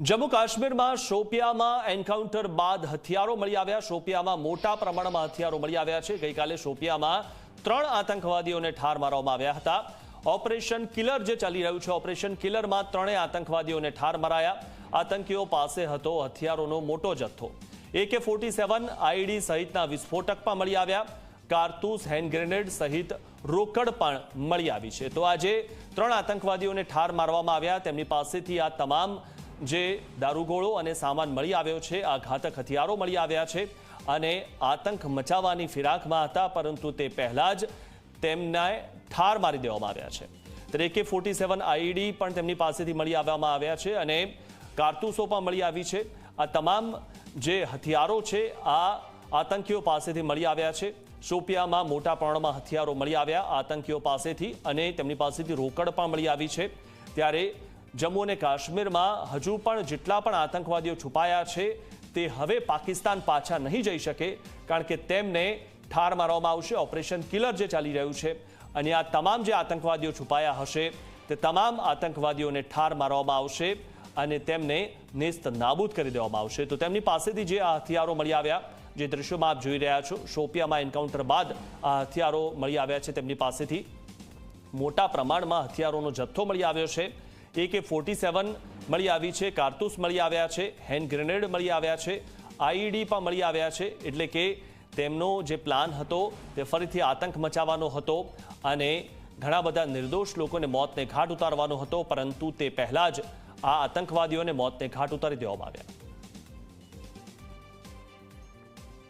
જમ્મુ કાશ્મીરમાં શોપિયામાં એન્કાઉન્ટર બાદ હથિયારો મળી આવ્યા. શોપિયામાં મોટા પ્રમાણમાં હથિયારો મળી આવ્યા છે. ગઈકાલે શોપિયામાં ત્રણ આતંકવાદીઓને ઠાર મારવામાં આવ્યા હતા. ઓપરેશન કિલર જે ચાલી રહ્યું છે, ઓપરેશન કિલરમાં ત્રણેય આતંકવાદીઓને ઠાર મરાયા. આતંકીઓ પાસે હતો હથિયારોનો મોટો જથ્થો. એકે ફોર્ટી સેવન આઈડી સહિતના વિસ્ફોટક પણ મળી આવ્યા. કારતૂસ, હેન્ડ ગ્રેનેડ સહિત રોકડ પણ મળી આવી છે. તો આજે ત્રણ આતંકવાદીઓને ઠાર મારવામાં આવ્યા. તેમની પાસેથી આ તમામ જે દારૂગોળો અને સામાન મળી આવ્યો છે, આ ઘાતક હથિયારો મળી આવ્યા છે અને આતંક મચાવવાની ફિરાકમાં હતા, પરંતુ તે પહેલાં જ તેમને ઠાર મારી દેવામાં આવ્યા છે. ત્યારે એકે ફોર્ટી સેવન આઈડી પણ તેમની પાસેથી મળી આવવામાં આવ્યા છે અને કારતૂસો પણ મળી આવી છે. આ તમામ જે હથિયારો છે, આ આતંકીઓ પાસેથી મળી આવ્યા છે. શોપિયામાં મોટા પ્રમાણમાં હથિયારો મળી આવ્યા આતંકીઓ પાસેથી અને તેમની પાસેથી રોકડ પણ મળી આવી છે. ત્યારે જમ્મુ અને કાશ્મીરમાં હજુ પણ જેટલા પણ આતંકવાદીઓ છુપાયા છે, તે હવે પાકિસ્તાન પાછા નહીં જઈ શકે, કારણ કે તેમને ઠાર મારવામાં આવશે, ઓપરેશન કિલર જે ચાલી રહ્યું છે. અને આ તમામ જે આતંકવાદીઓ છુપાયા હશે, તે તમામ આતંકવાદીઓને ઠાર મારવામાં આવશે અને તેમને નેસ્ત નાબૂદ કરી દેવામાં આવશે. તો તેમની પાસેથી જે આ હથિયારો મળી આવ્યા, જે દ્રશ્યોમાં આપ જોઈ રહ્યા છો, શોપિયામાં એન્કાઉન્ટર બાદ આ હથિયારો મળી આવ્યા છે તેમની પાસેથી. મોટા પ્રમાણમાં હથિયારોનો જથ્થો મળી આવ્યો છે. એકે ફોર્ટી સેવન મળી આવી છે, કારતૂસ મળી આવ્યા છે હેન્ડ ગ્રેનેડ મળી આવ્યા છે આઈઈડી પણ મળી આવ્યા છે, એટલે કે તેમનો જે પ્લાન હતો તે ફરીથી આતંક મચાવવાનો હતો અને ઘણા બધા નિર્દોષ લોકોને મોતને ઘાટ ઉતારવાનો હતો, પરંતુ તે પહેલાં જ આ આતંકવાદીઓને મોતને ઘાટ ઉતારી દેવામાં આવ્યા.